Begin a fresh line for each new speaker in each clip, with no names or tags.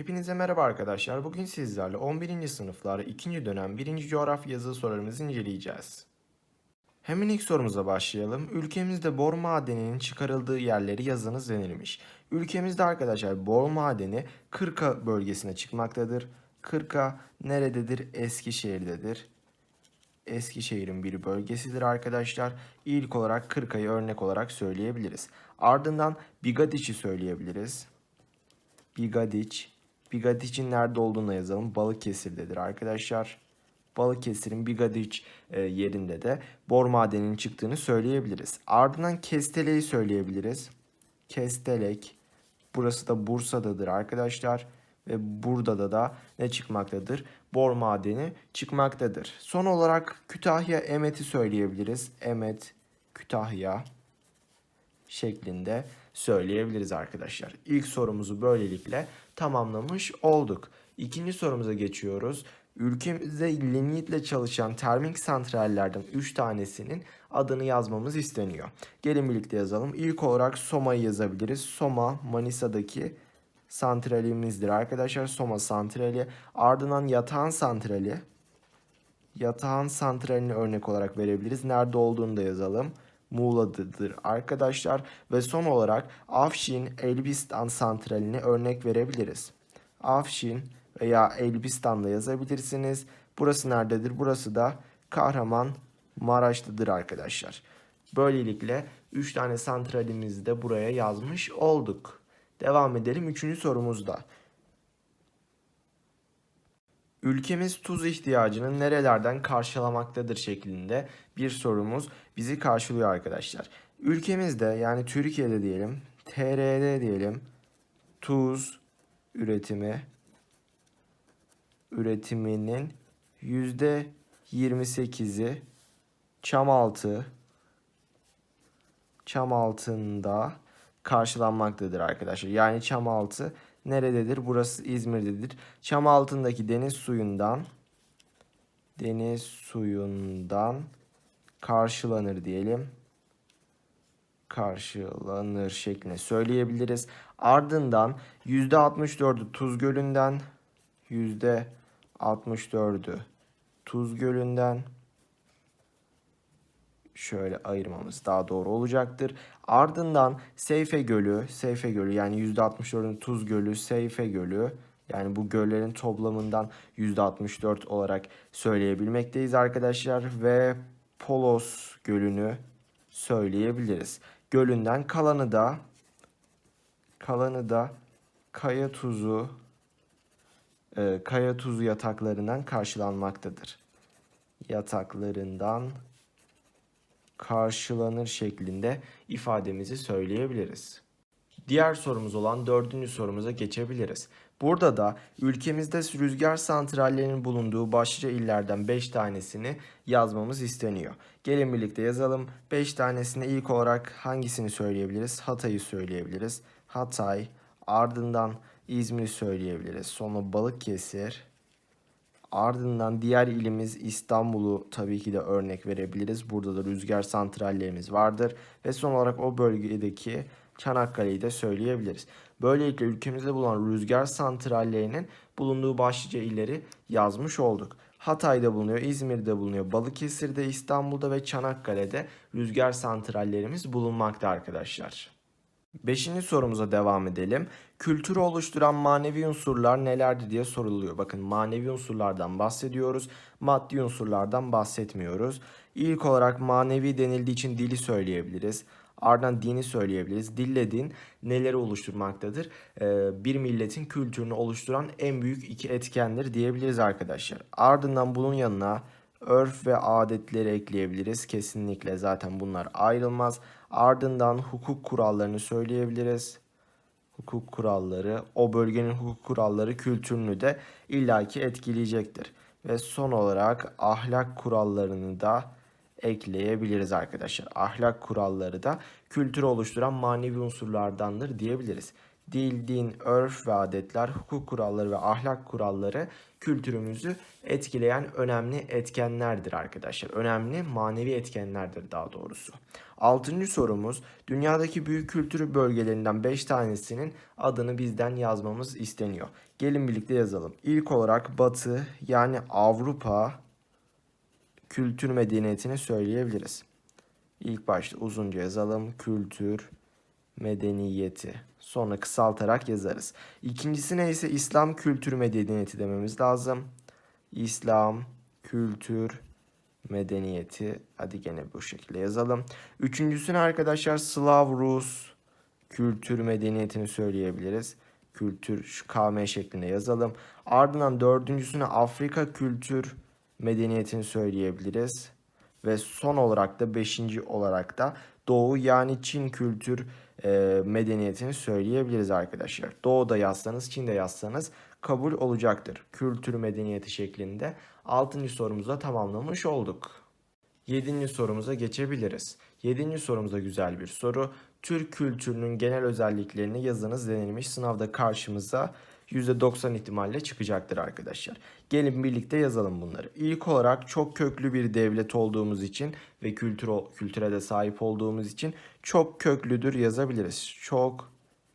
Hepinize merhaba arkadaşlar. Bugün sizlerle 11. sınıflar 2. dönem 1. coğrafya yazılı sorularımızı inceleyeceğiz. Hemen ilk sorumuza başlayalım. Ülkemizde bor madeninin çıkarıldığı yerleri yazınız denilmiş. Ülkemizde arkadaşlar bor madeni Kırka bölgesine çıkmaktadır. Kırka nerededir? Eskişehir'dedir. Eskişehir'in bir bölgesidir arkadaşlar. İlk olarak Kırka'yı örnek olarak söyleyebiliriz. Ardından Bigadiç'i söyleyebiliriz. Bigadiç. Bigadiç'in nerede olduğunu yazalım. Balıkesir'dedir arkadaşlar. Balıkesir'in Bigadiç e, yerinde de bor madeninin çıktığını söyleyebiliriz. Ardından Kestele'yi söyleyebiliriz. Kestelek. Burası da Bursa'dadır arkadaşlar. Ve burada da da ne çıkmaktadır? Bor madeni çıkmaktadır. Son olarak Kütahya Emet'i söyleyebiliriz. Emet, Kütahya şeklinde söyleyebiliriz arkadaşlar. İlk sorumuzu böylelikle tamamlamış olduk. İkinci sorumuza geçiyoruz. Ülkemizde linitle çalışan termik santrallerden 3 tanesinin adını yazmamız isteniyor. Gelin birlikte yazalım. İlk olarak Soma'yı yazabiliriz. Soma Manisa'daki santralimizdir arkadaşlar. Soma santrali. Ardından Yatağan santrali. Yatağan santralini örnek olarak verebiliriz. Nerede olduğunu da yazalım. Muğla'dadır arkadaşlar. Ve son olarak Afşin Elbistan santralini örnek verebiliriz. Afşin veya Elbistan'da yazabilirsiniz. Burası nerededir? Burası da Kahraman Maraş'tadır arkadaşlar. Böylelikle 3 tane santralimizi de buraya yazmış olduk. Devam edelim 3. sorumuzda. Ülkemiz tuz ihtiyacını nerelerden karşılamaktadır şeklinde bir sorumuz bizi karşılıyor arkadaşlar. Ülkemizde yani Türkiye'de diyelim, TR'de diyelim tuz üretimi üretiminin yüzde 28'i Çamaltı Çamaltı'nda karşılanmaktadır arkadaşlar. Yani Çamaltı nerededir? Burası İzmir'dedir. Çam altındaki deniz suyundan deniz suyundan karşılanır diyelim. Karşılanır şeklinde söyleyebiliriz. Ardından %64'ü Tuz Gölü'nden %64'ü Tuz Gölü'nden şöyle ayırmamız daha doğru olacaktır. Ardından Seyfe Gölü, Seyfe Gölü yani %64'ün Tuz Gölü, Seyfe Gölü yani bu göllerin toplamından %64 olarak söyleyebilmekteyiz arkadaşlar ve Polos Gölü'nü söyleyebiliriz. Gölünden kalanı da kalanı da kaya tuzu e, kaya tuzu yataklarından karşılanmaktadır. Yataklarından karşılanır şeklinde ifademizi söyleyebiliriz. Diğer sorumuz olan dördüncü sorumuza geçebiliriz. Burada da ülkemizde rüzgar santrallerinin bulunduğu başlıca illerden 5 tanesini yazmamız isteniyor. Gelin birlikte yazalım. 5 tanesini ilk olarak hangisini söyleyebiliriz? Hatay'ı söyleyebiliriz. Hatay, ardından İzmir'i söyleyebiliriz. Sonra Balıkesir, Ardından diğer ilimiz İstanbul'u tabii ki de örnek verebiliriz. Burada da rüzgar santrallerimiz vardır. Ve son olarak o bölgedeki Çanakkale'yi de söyleyebiliriz. Böylelikle ülkemizde bulunan rüzgar santrallerinin bulunduğu başlıca illeri yazmış olduk. Hatay'da bulunuyor, İzmir'de bulunuyor, Balıkesir'de, İstanbul'da ve Çanakkale'de rüzgar santrallerimiz bulunmakta arkadaşlar. Beşinci sorumuza devam edelim. Kültürü oluşturan manevi unsurlar nelerdi diye soruluyor. Bakın manevi unsurlardan bahsediyoruz. Maddi unsurlardan bahsetmiyoruz. İlk olarak manevi denildiği için dili söyleyebiliriz. Ardından dini söyleyebiliriz. Dille din neleri oluşturmaktadır? Ee, bir milletin kültürünü oluşturan en büyük iki etkendir diyebiliriz arkadaşlar. Ardından bunun yanına örf ve adetleri ekleyebiliriz. Kesinlikle zaten bunlar ayrılmaz. Ardından hukuk kurallarını söyleyebiliriz. Hukuk kuralları, o bölgenin hukuk kuralları kültürünü de illaki etkileyecektir. Ve son olarak ahlak kurallarını da ekleyebiliriz arkadaşlar. Ahlak kuralları da kültürü oluşturan manevi unsurlardandır diyebiliriz. Dil, din, örf ve adetler, hukuk kuralları ve ahlak kuralları kültürümüzü etkileyen önemli etkenlerdir arkadaşlar. Önemli manevi etkenlerdir daha doğrusu. Altıncı sorumuz dünyadaki büyük kültür bölgelerinden 5 tanesinin adını bizden yazmamız isteniyor. Gelin birlikte yazalım. İlk olarak Batı yani Avrupa kültür medeniyetini söyleyebiliriz. İlk başta uzunca yazalım. Kültür medeniyeti. Sonra kısaltarak yazarız. İkincisine ise İslam kültür medeniyeti dememiz lazım. İslam kültür medeniyeti. Hadi gene bu şekilde yazalım. Üçüncüsüne arkadaşlar Slav Rus kültür medeniyetini söyleyebiliriz. Kültür şu KM şeklinde yazalım. Ardından dördüncüsüne Afrika kültür medeniyetini söyleyebiliriz. Ve son olarak da beşinci olarak da Doğu yani Çin kültür e, medeniyetini söyleyebiliriz arkadaşlar. Doğu'da yazsanız, Çin'de yazsanız kabul olacaktır. Kültür medeniyeti şeklinde 6. sorumuzu da tamamlamış olduk. 7. sorumuza geçebiliriz. 7. sorumuza güzel bir soru. Türk kültürünün genel özelliklerini yazınız denilmiş. Sınavda karşımıza %90 ihtimalle çıkacaktır arkadaşlar. Gelin birlikte yazalım bunları. İlk olarak çok köklü bir devlet olduğumuz için ve kültür kültüre de sahip olduğumuz için çok köklüdür yazabiliriz. Çok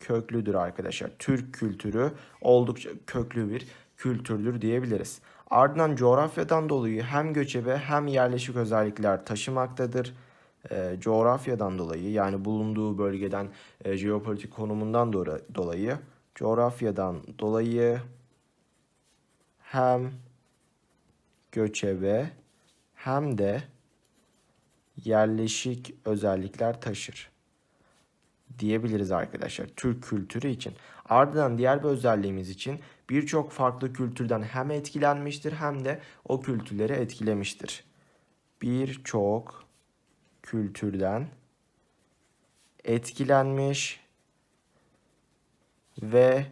köklüdür arkadaşlar. Türk kültürü oldukça köklü bir kültürdür diyebiliriz. Ardından coğrafyadan dolayı hem göçebe hem yerleşik özellikler taşımaktadır. E, coğrafyadan dolayı yani bulunduğu bölgeden e, jeopolitik konumundan do- dolayı coğrafyadan dolayı hem göçebe hem de yerleşik özellikler taşır diyebiliriz arkadaşlar Türk kültürü için. Ardından diğer bir özelliğimiz için birçok farklı kültürden hem etkilenmiştir hem de o kültürleri etkilemiştir. Birçok kültürden etkilenmiş ve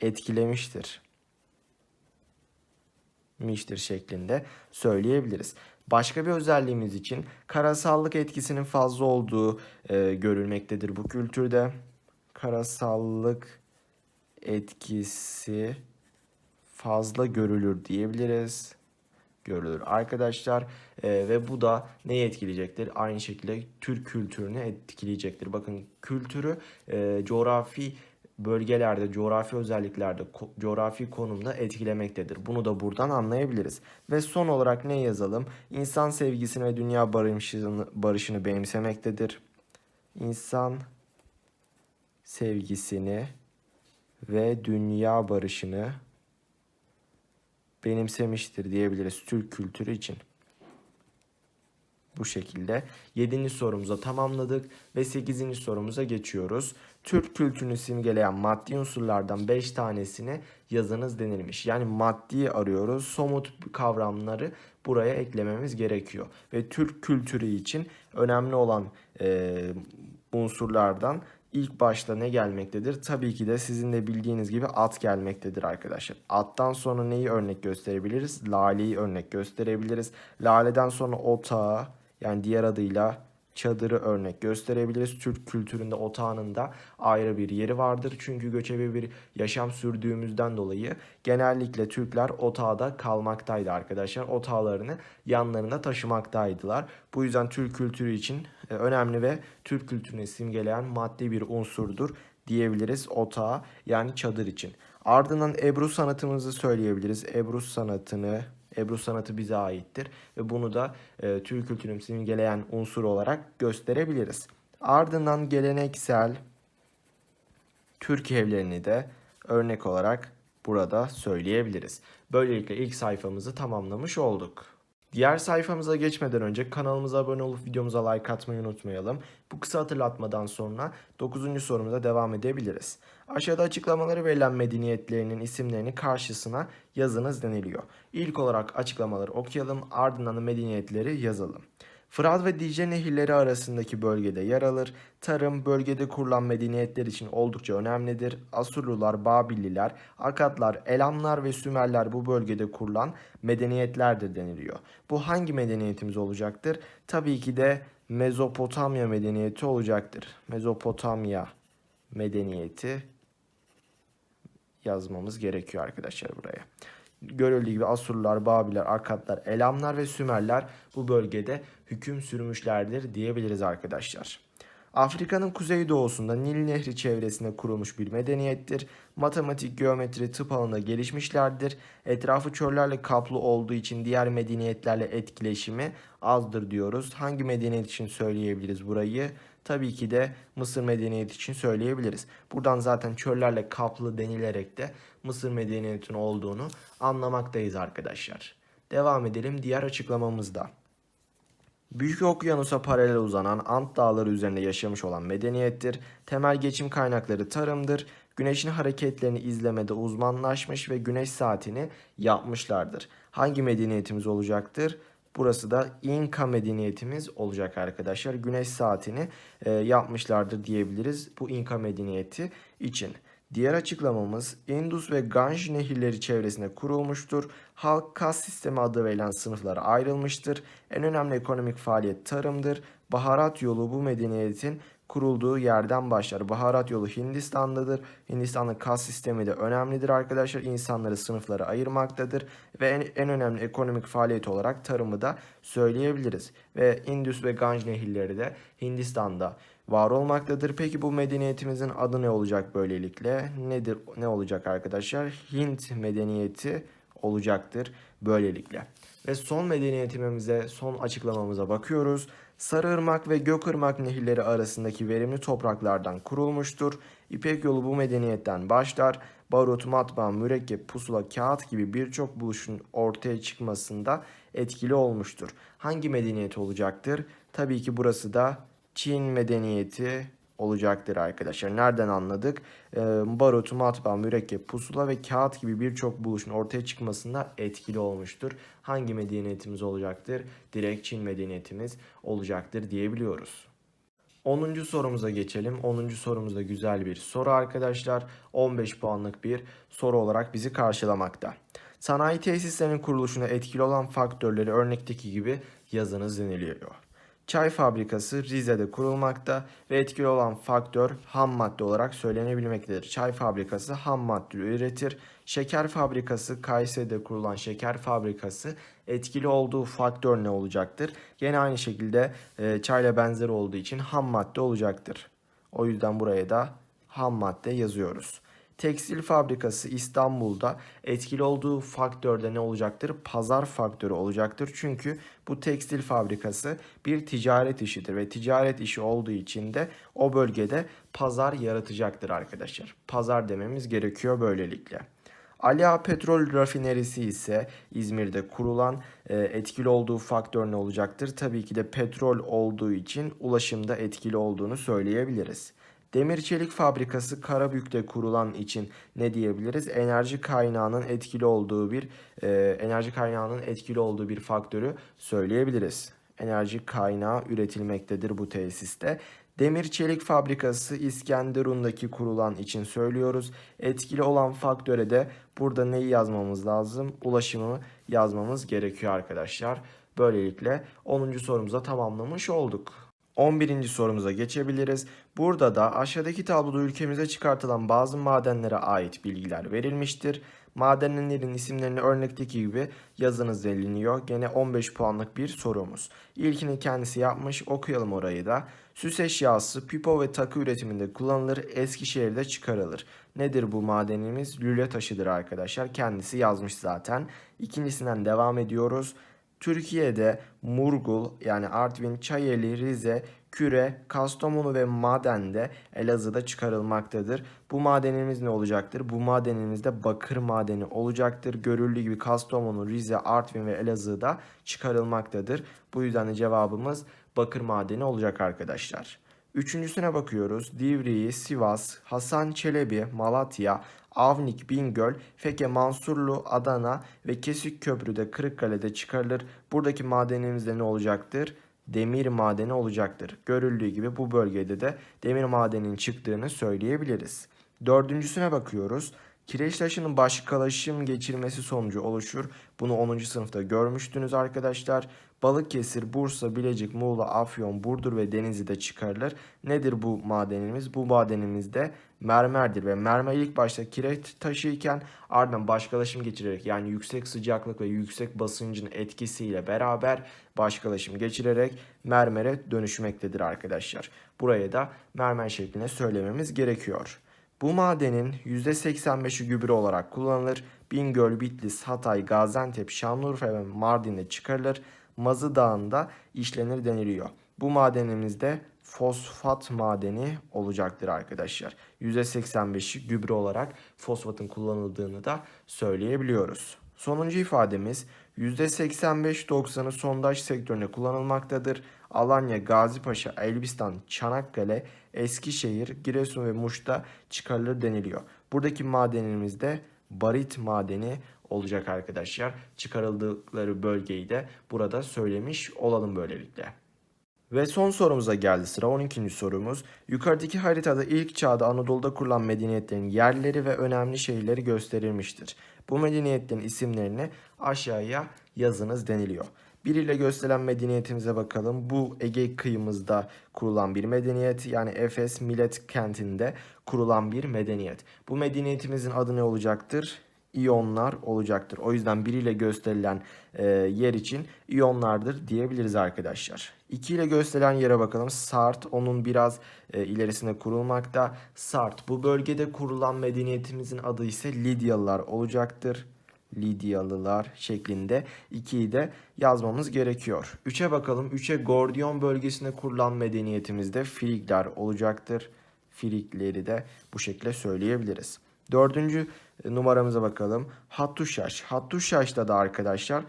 etkilemiştir. Miştir şeklinde söyleyebiliriz. Başka bir özelliğimiz için karasallık etkisinin fazla olduğu e, görülmektedir bu kültürde. Karasallık etkisi fazla görülür diyebiliriz. Görülür arkadaşlar e, ve bu da neyi etkileyecektir? Aynı şekilde Türk kültürünü etkileyecektir. Bakın kültürü e, coğrafi bölgelerde, coğrafi özelliklerde, ko- coğrafi konumda etkilemektedir. Bunu da buradan anlayabiliriz. Ve son olarak ne yazalım? İnsan sevgisini ve dünya barışını, barışını benimsemektedir. İnsan sevgisini ve dünya barışını benimsemiştir diyebiliriz Türk kültürü için. Bu şekilde 7. sorumuza tamamladık ve 8. sorumuza geçiyoruz. Türk kültürünü simgeleyen maddi unsurlardan 5 tanesini yazınız denilmiş. Yani maddi arıyoruz. Somut kavramları buraya eklememiz gerekiyor. Ve Türk kültürü için önemli olan e, unsurlardan ilk başta ne gelmektedir? Tabii ki de sizin de bildiğiniz gibi at gelmektedir arkadaşlar. Attan sonra neyi örnek gösterebiliriz? Laleyi örnek gösterebiliriz. Laleden sonra otağı yani diğer adıyla çadırı örnek gösterebiliriz. Türk kültüründe otağının da ayrı bir yeri vardır. Çünkü göçebe bir yaşam sürdüğümüzden dolayı genellikle Türkler otağda kalmaktaydı arkadaşlar. Otağlarını yanlarında taşımaktaydılar. Bu yüzden Türk kültürü için e, önemli ve Türk kültürünü simgeleyen maddi bir unsurdur diyebiliriz otağı yani çadır için. Ardından Ebru sanatımızı söyleyebiliriz. Ebru sanatını Ebru sanatı bize aittir ve bunu da e, Türk kültürünü simgeleyen unsur olarak gösterebiliriz. Ardından geleneksel Türk evlerini de örnek olarak burada söyleyebiliriz. Böylelikle ilk sayfamızı tamamlamış olduk. Diğer sayfamıza geçmeden önce kanalımıza abone olup videomuza like atmayı unutmayalım. Bu kısa hatırlatmadan sonra 9. sorumuza devam edebiliriz. Aşağıda açıklamaları verilen medeniyetlerinin isimlerini karşısına yazınız deniliyor. İlk olarak açıklamaları okuyalım ardından da medeniyetleri yazalım. Fırat ve Dicle nehirleri arasındaki bölgede yer alır. Tarım bölgede kurulan medeniyetler için oldukça önemlidir. Asurlular, Babilliler, Akatlar, Elamlar ve Sümerler bu bölgede kurulan medeniyetlerdir deniliyor. Bu hangi medeniyetimiz olacaktır? Tabii ki de Mezopotamya medeniyeti olacaktır. Mezopotamya medeniyeti yazmamız gerekiyor arkadaşlar buraya. Görüldüğü gibi Asurlular, Babiller, Akkadlar, Elamlar ve Sümerler bu bölgede hüküm sürmüşlerdir diyebiliriz arkadaşlar. Afrika'nın kuzeydoğusunda Nil Nehri çevresinde kurulmuş bir medeniyettir. Matematik, geometri, tıp alanında gelişmişlerdir. Etrafı çöllerle kaplı olduğu için diğer medeniyetlerle etkileşimi azdır diyoruz. Hangi medeniyet için söyleyebiliriz burayı? Tabii ki de Mısır medeniyeti için söyleyebiliriz. Buradan zaten çöllerle kaplı denilerek de Mısır medeniyetinin olduğunu anlamaktayız arkadaşlar. Devam edelim diğer açıklamamızda. Büyük okyanusa paralel uzanan Ant Dağları üzerinde yaşamış olan medeniyettir. Temel geçim kaynakları tarımdır. Güneşin hareketlerini izlemede uzmanlaşmış ve güneş saatini yapmışlardır. Hangi medeniyetimiz olacaktır? Burası da İnka medeniyetimiz olacak arkadaşlar. Güneş saatini e, yapmışlardır diyebiliriz bu İnka medeniyeti için. Diğer açıklamamız Indus ve Ganj nehirleri çevresinde kurulmuştur. Halk kas sistemi adı verilen sınıflara ayrılmıştır. En önemli ekonomik faaliyet tarımdır. Baharat yolu bu medeniyetin kurulduğu yerden başlar. Baharat yolu Hindistan'dadır. Hindistan'ın kas sistemi de önemlidir arkadaşlar. İnsanları sınıflara ayırmaktadır. Ve en, en önemli ekonomik faaliyet olarak tarımı da söyleyebiliriz. Ve Indus ve Ganj nehirleri de Hindistan'da var olmaktadır. Peki bu medeniyetimizin adı ne olacak böylelikle? Nedir ne olacak arkadaşlar? Hint medeniyeti olacaktır böylelikle. Ve son medeniyetimize, son açıklamamıza bakıyoruz. Sarıırmak ve Gökırmak nehirleri arasındaki verimli topraklardan kurulmuştur. İpek yolu bu medeniyetten başlar. Barut, matbaa, mürekkep, pusula, kağıt gibi birçok buluşun ortaya çıkmasında etkili olmuştur. Hangi medeniyet olacaktır? Tabii ki burası da Çin medeniyeti olacaktır arkadaşlar. Nereden anladık? Ee, barut, matbaa, mürekkep, pusula ve kağıt gibi birçok buluşun ortaya çıkmasında etkili olmuştur. Hangi medeniyetimiz olacaktır? Direkt Çin medeniyetimiz olacaktır diyebiliyoruz. 10. sorumuza geçelim. 10. sorumuzda güzel bir soru arkadaşlar. 15 puanlık bir soru olarak bizi karşılamakta. Sanayi tesislerinin kuruluşuna etkili olan faktörleri örnekteki gibi yazınız deniliyor. Çay fabrikası Rize'de kurulmakta ve etkili olan faktör ham madde olarak söylenebilmektedir. Çay fabrikası ham madde üretir. Şeker fabrikası Kayseri'de kurulan şeker fabrikası etkili olduğu faktör ne olacaktır? Yine aynı şekilde e, çayla benzer olduğu için ham madde olacaktır. O yüzden buraya da ham madde yazıyoruz. Tekstil fabrikası İstanbul'da etkili olduğu faktörde ne olacaktır? Pazar faktörü olacaktır. Çünkü bu tekstil fabrikası bir ticaret işidir ve ticaret işi olduğu için de o bölgede pazar yaratacaktır arkadaşlar. Pazar dememiz gerekiyor böylelikle. Aliağa Petrol Rafinerisi ise İzmir'de kurulan e, etkili olduğu faktör ne olacaktır? Tabii ki de petrol olduğu için ulaşımda etkili olduğunu söyleyebiliriz. Demir çelik fabrikası Karabük'te kurulan için ne diyebiliriz? Enerji kaynağının etkili olduğu bir e, enerji kaynağının etkili olduğu bir faktörü söyleyebiliriz. Enerji kaynağı üretilmektedir bu tesiste. Demir çelik fabrikası İskenderun'daki kurulan için söylüyoruz. Etkili olan faktöre de burada neyi yazmamız lazım? Ulaşımı yazmamız gerekiyor arkadaşlar. Böylelikle 10. sorumuza tamamlamış olduk. 11. sorumuza geçebiliriz. Burada da aşağıdaki tabloda ülkemize çıkartılan bazı madenlere ait bilgiler verilmiştir. Madenlerin isimlerini örnekteki gibi yazınız deniliyor. Gene 15 puanlık bir sorumuz. İlkini kendisi yapmış. Okuyalım orayı da. Süs eşyası, pipo ve takı üretiminde kullanılır. Eskişehir'de çıkarılır. Nedir bu madenimiz? Lüle taşıdır arkadaşlar. Kendisi yazmış zaten. İkincisinden devam ediyoruz. Türkiye'de Murgul yani Artvin, Çayeli, Rize, Küre, Kastamonu ve Maden'de Elazığ'da çıkarılmaktadır. Bu madenimiz ne olacaktır? Bu madenimizde bakır madeni olacaktır. Görüldüğü gibi Kastamonu, Rize, Artvin ve Elazığ'da çıkarılmaktadır. Bu yüzden de cevabımız bakır madeni olacak arkadaşlar. Üçüncüsüne bakıyoruz. Divriği, Sivas, Hasan Çelebi, Malatya, Avnik, Bingöl, Feke, Mansurlu, Adana ve Kesik Köprü'de Kırıkkale'de çıkarılır. Buradaki madenimiz de ne olacaktır? Demir madeni olacaktır. Görüldüğü gibi bu bölgede de demir madeninin çıktığını söyleyebiliriz. Dördüncüsüne bakıyoruz. Kireç taşının başkalaşım geçirmesi sonucu oluşur. Bunu 10. sınıfta görmüştünüz arkadaşlar. Balıkesir, Bursa, Bilecik, Muğla, Afyon, Burdur ve Denizli'de çıkarılır. Nedir bu madenimiz? Bu madenimizde mermerdir ve mermer ilk başta kireç taşıyken ardından başkalaşım geçirerek yani yüksek sıcaklık ve yüksek basıncın etkisiyle beraber başkalaşım geçirerek mermere dönüşmektedir arkadaşlar. Buraya da mermer şeklinde söylememiz gerekiyor. Bu madenin %85'i gübre olarak kullanılır. Bingöl, Bitlis, Hatay, Gaziantep, Şanlıurfa ve Mardin'de çıkarılır. Mazı Dağı'nda işlenir deniliyor. Bu madenimizde fosfat madeni olacaktır arkadaşlar. %85'i gübre olarak fosfatın kullanıldığını da söyleyebiliyoruz. Sonuncu ifademiz %85-90'ı sondaj sektöründe kullanılmaktadır. Alanya, Gazipaşa, Elbistan, Çanakkale, Eskişehir, Giresun ve Muş'ta çıkarılır deniliyor. Buradaki madenimizde barit madeni olacak arkadaşlar. Çıkarıldıkları bölgeyi de burada söylemiş olalım böylelikle. Ve son sorumuza geldi sıra 12. sorumuz. Yukarıdaki haritada ilk çağda Anadolu'da kurulan medeniyetlerin yerleri ve önemli şehirleri gösterilmiştir. Bu medeniyetlerin isimlerini aşağıya yazınız deniliyor. Bir ile gösterilen medeniyetimize bakalım. Bu Ege kıyımızda kurulan bir medeniyet. Yani Efes Millet kentinde kurulan bir medeniyet. Bu medeniyetimizin adı ne olacaktır? İyonlar olacaktır. O yüzden 1 ile gösterilen e, yer için iyonlardır diyebiliriz arkadaşlar. 2 ile gösterilen yere bakalım. Sart onun biraz e, ilerisinde kurulmakta. Sart bu bölgede kurulan medeniyetimizin adı ise Lidyalılar olacaktır. Lidyalılar şeklinde 2'yi de yazmamız gerekiyor. 3'e bakalım. 3'e Gordiyon bölgesinde kurulan medeniyetimizde Frigler olacaktır. Frigleri de bu şekilde söyleyebiliriz. Dördüncü numaramıza bakalım. Hattuşaş. Hattuşaş'ta da arkadaşlar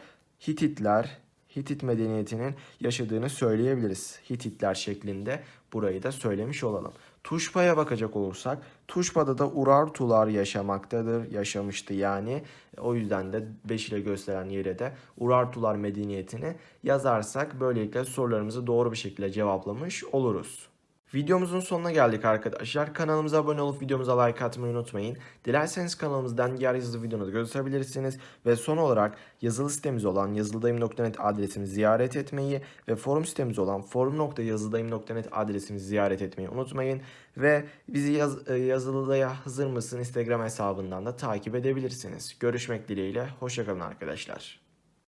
Hititler, Hitit medeniyetinin yaşadığını söyleyebiliriz. Hititler şeklinde burayı da söylemiş olalım. Tuşpa'ya bakacak olursak Tuşpa'da da Urartular yaşamaktadır, yaşamıştı yani. O yüzden de 5 ile gösteren yere de Urartular medeniyetini yazarsak böylelikle sorularımızı doğru bir şekilde cevaplamış oluruz. Videomuzun sonuna geldik arkadaşlar. Kanalımıza abone olup videomuza like atmayı unutmayın. Dilerseniz kanalımızdan diğer yazılı videoları gösterebilirsiniz. Ve son olarak yazılı sitemiz olan yazılıdayım.net adresimizi ziyaret etmeyi ve forum sitemiz olan forum.yazılıdayım.net adresimizi ziyaret etmeyi unutmayın. Ve bizi yaz, e, yazılıdaya hazır mısın Instagram hesabından da takip edebilirsiniz. Görüşmek dileğiyle. Hoşçakalın arkadaşlar.